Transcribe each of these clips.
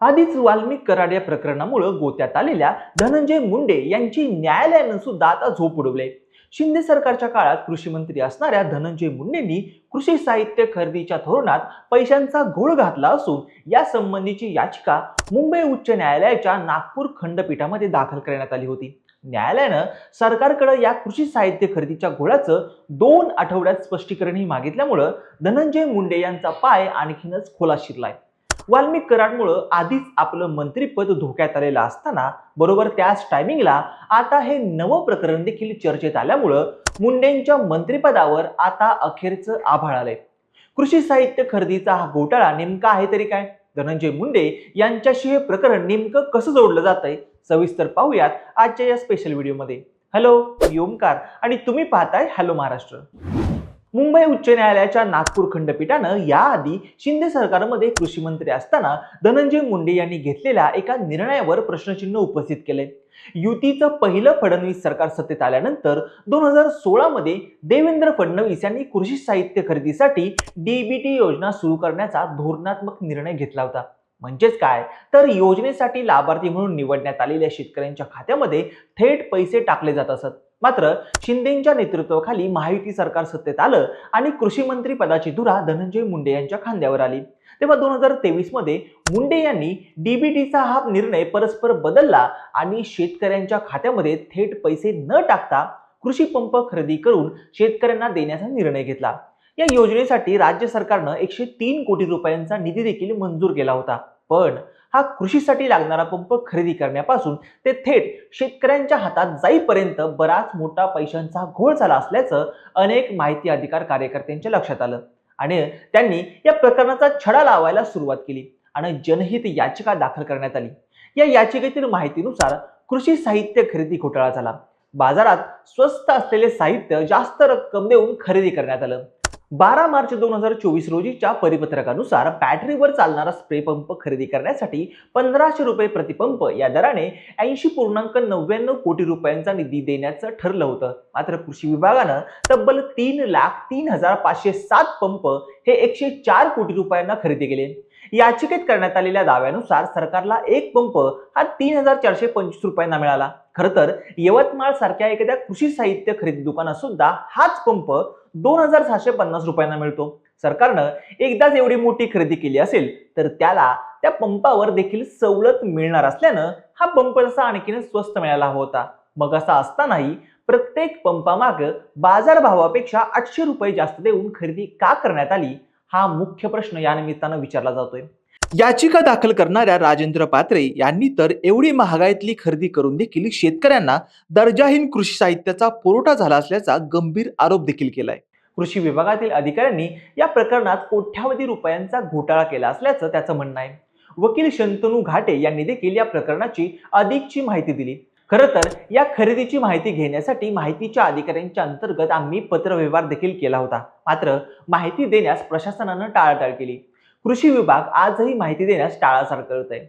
आधीच वाल्मिक कराड या प्रकरणामुळं गोत्यात आलेल्या धनंजय मुंडे यांची न्यायालयानं सुद्धा आता झोप उडवले शिंदे सरकारच्या काळात कृषी मंत्री असणाऱ्या धनंजय मुंडेंनी कृषी साहित्य खरेदीच्या धोरणात पैशांचा घोळ घातला असून या संबंधीची याचिका मुंबई उच्च न्यायालयाच्या नागपूर खंडपीठामध्ये दाखल करण्यात आली होती. न्यायालयानं सरकारकडे या कृषी साहित्य खरेदीच्या घोळाचं दोन आठवड्यात स्पष्टीकरणही मागितल्यामुळं धनंजय मुंडे यांचा पाय आणखीनच खोला शिरलाय. वाल्मिक कराडमुळं आधीच आपलं मंत्रीपद धोक्यात आलेलं असताना बरोबर त्याच टायमिंगला आता हे नवं प्रकरण देखील चर्चेत आल्यामुळं मुंडेंच्या मंत्रिपदावर आता अखेरचं आभाळ आलंय. कृषी साहित्य खरेदीचा हा घोटाळा नेमका आहे तरी काय? धनंजय मुंडे यांच्याशी हे प्रकरण नेमकं कसं जोडलं जातंय? सविस्तर पाहूयात आजच्या या स्पेशल व्हिडिओमध्ये हॅलो मी ओमकार आणि तुम्ही पाहताय हॅलो महाराष्ट्र. मुंबई उच्च न्यायालयाच्या नागपूर खंडपीठानं याआधी शिंदे सरकारमध्ये कृषी मंत्री असताना धनंजय मुंडे यांनी घेतलेल्या एका निर्णयावर प्रश्नचिन्ह उपस्थित केले. युतीचं पहिलं फडणवीस सरकार सत्तेत आल्यानंतर दोन हजार सोळामध्ये देवेंद्र फडणवीस यांनी कृषी साहित्य खरेदीसाठी डीबीटी योजना सुरू करण्याचा धोरणात्मक निर्णय घेतला होता. म्हणजेच काय? तर योजनेसाठी लाभार्थी म्हणून निवडण्यात आलेल्या शेतकऱ्यांच्या खात्यामध्ये थेट पैसे टाकले जात असत. मात्र शिंदेच्या नेतृत्वाखाली महायुती सरकार सत्तेत आलं आणि कृषी मंत्री पदाची धुरा धनंजय मुंडे यांच्या खांद्यावर आली. तेव्हा दोन हजार तेवीसमध्ये मुंडे यांनी डीबीटीचा हा निर्णय परस्पर बदलला आणि शेतकऱ्यांच्या खात्यामध्ये थेट पैसे न टाकता कृषी पंप खरेदी करून शेतकऱ्यांना देण्याचा निर्णय घेतला. या योजनेसाठी राज्य सरकारनं एकशे तीन कोटी रुपयांचा निधी देखील मंजूर केला होता. पण हा कृषीसाठी लागणारा पंप खरेदी करण्यापासून ते थेट शेतकऱ्यांच्या हातात जाईपर्यंत बराच मोठा पैशांचा घोळ झाला असल्याचं अनेक माहिती अधिकार कार्यकर्त्यांच्या लक्षात आलं. आणि त्यांनी या प्रकरणाचा छडा लावायला सुरुवात केली आणि जनहित याचिका दाखल करण्यात आली. या याचिकेतील माहितीनुसार कृषी साहित्य खरेदी घोटाळा झाला. बाजारात स्वस्त असलेले साहित्य जास्त रक्कम देऊन खरेदी करण्यात आलं. बारा मार्च दोन हजार चोवीस रोजीच्या परिपत्रकानुसार बॅटरीवर चालणारा स्प्रे पंप खरेदी करण्यासाठी पंधराशे रुपये प्रतिपंप या दराने ऐंशी पूर्णांक नव्याण्णव कोटी रुपयांचा निधी देण्याचं ठरलं होतं. मात्र कृषी विभागानं तब्बल तीन लाख तीन हजार पाचशे सात पंप हे एकशे चार कोटी रुपयांना खरेदी केले. याचिकेत करण्यात आलेल्या दाव्यानुसार सरकारला एक पंप हा तीन हजार चारशे पंचवीस रुपयांना मिळाला. खरं तर यवतमाळ सारख्या एखाद्या कृषी साहित्य खरेदी दुकानात सुद्धा हाच पंप दोन हजार सहाशे पन्नास रुपयांना मिळतो. सरकारनं एकदाच एवढी मोठी खरेदी केली असेल तर त्याला त्या पंपावर देखील सवलत मिळणार असल्यानं हा पंप जसा आणखीन स्वस्त मिळाला होता. मग असा असतानाही प्रत्येक पंपामाग बाजारभावापेक्षा आठशे रुपये जास्त देऊन खरेदी का करण्यात आली हा मुख्य प्रश्न या निमित्तानं विचारला जातोय. याचिका दाखल करणाऱ्या राजेंद्र पात्रे यांनी तर एवढी महागाईतली खरेदी करून देखील शेतकऱ्यांना दर्जाहीन कृषी साहित्याचा पुरवठा झाला असल्याचा गंभीर आरोप देखील केलाय. कृषी विभागातील अधिकाऱ्यांनी या प्रकरणात कोट्यावधी रुपयांचा घोटाळा केला असल्याचं त्याचं म्हणणं आहे. वकील शंतनू घाटे यांनी देखील या प्रकरणाची अधिकची माहिती दिली. खरं तर या खरेदीची माहिती घेण्यासाठी माहितीच्या अधिकाऱ्यांच्या अंतर्गत आम्ही पत्रव्यवहार देखील केला होता. मात्र माहिती देण्यास प्रशासनानं टाळाटाळ केली. कृषी विभाग आजही माहिती देण्यास टाळाटाळ करत आहे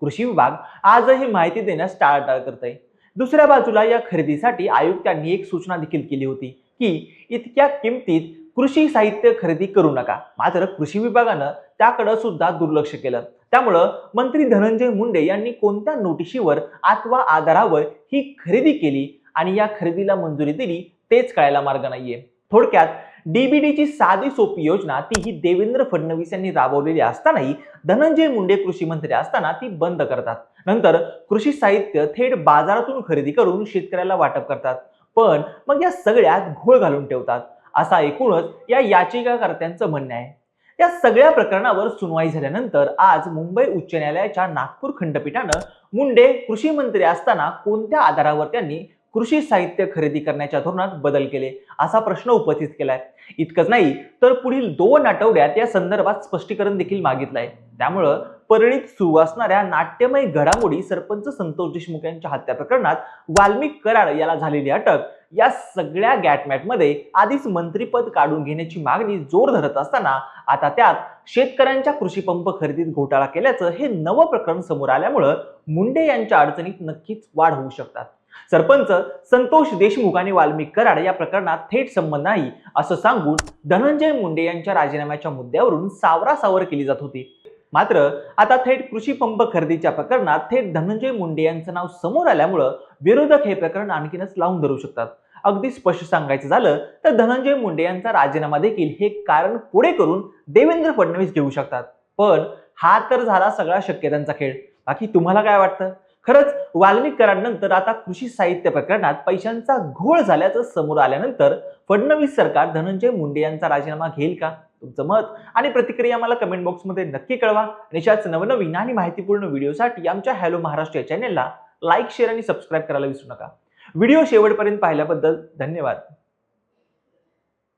कृषी विभाग आजही माहिती देण्यास टाळाटाळ करत आहे दुसऱ्या बाजूला या खरेदीसाठी आयुक्तांनी एक सूचना देखील केली होती की इतक्या किमतीत कृषी साहित्य खरेदी करू नका. मात्र कृषी विभागानं त्याकडं सुद्धा दुर्लक्ष केलं. त्यामुळं मंत्री धनंजय मुंडे यांनी कोणत्या नोटिशीवर अथवा आधारावर ही खरेदी केली आणि या खरेदीला मंजुरी दिली तेच कळायला मार्ग नाहीये. थोडक्यात डीबीडीची साधी सोपी योजना ती ही देवेंद्र फडणवीस यांनी राबवलेली असतानाही धनंजय मुंडे कृषी मंत्री असताना ती बंद करतात. नंतर कृषी साहित्य थेट बाजारातून खरेदी करून शेतकऱ्याला वाटप करतात. पण मग या सगळ्यात घोळ घालून ठेवतात. असा एकूणच या याचिकाकर्त्यांचं म्हणणं आहे. या सगळ्या प्रकरणावर सुनवाई झाल्यानंतर आज मुंबई उच्च न्यायालयाच्या नागपूर खंडपीठानं मुंडे कृषी मंत्री असताना कोणत्या आधारावर त्यांनी कृषी साहित्य खरेदी करण्याच्या धोरणात बदल केले असा प्रश्न उपस्थित केलाय. इतकंच नाही तर पुढील दोन आठवड्यात या संदर्भात स्पष्टीकरण देखील मागितलंय. त्यामुळं परळीत सुरू असणाऱ्या नाट्यमय घडामोडी सरपंच संतोष देशमुख यांच्या हत्या प्रकरणात वाल्मिक कराड याला झालेली अटक या सगळ्या गॅटमॅटमध्ये आधीच मंत्रीपद काढून घेण्याची मागणी जोर धरत असताना आता त्यात शेतकऱ्यांच्या कृषी पंप खरेदीत घोटाळा केल्याचं हे नवं प्रकरण समोर आल्यामुळं मुंडे यांच्या अडचणीत नक्कीच वाढ होऊ शकतात. सरपंच संतोष देशमुख आणि वाल्मिक कराड या प्रकरणात थेट संबंध नाही असं सांगून धनंजय मुंडे यांच्या राजीनाम्याच्या मुद्द्यावरून सावरासावर केली जात होती. मात्र आता थेट कृषी पंप खरेदीच्या प्रकरणात थेट धनंजय मुंडे यांचं नाव समोर आल्यामुळं विरोधक हे प्रकरण आणखीनच लावून धरू शकतात. अगदी स्पष्ट सांगायचं झालं तर धनंजय मुंडे यांचा राजीनामा देखील हे कारण पुढे करून देवेंद्र फडणवीस घेऊ शकतात. पण हा तर झाला सगळा शक्यतांचा खेळ. बाकी तुम्हाला काय वाटतं? खरंच वाल्मिकरांनंतर आता कृषी साहित्य प्रकरणात पैशांचा घोळ झाल्याचं समोर आल्यानंतर फडणवीस सरकार धनंजय मुंडे यांचा राजीनामा घेईल का? तुमचं मत आणि प्रतिक्रिया मला कमेंट बॉक्समध्ये नक्की कळवा. आणि अशाच नवनवीन आणि माहितीपूर्ण व्हिडिओसाठी आमच्या हॅलो महाराष्ट्र या चॅनेलला लाईक शेअर आणि सबस्क्राईब करायला विसरू नका. व्हिडिओ शेवटपर्यंत पाहिल्याबद्दल धन्यवाद.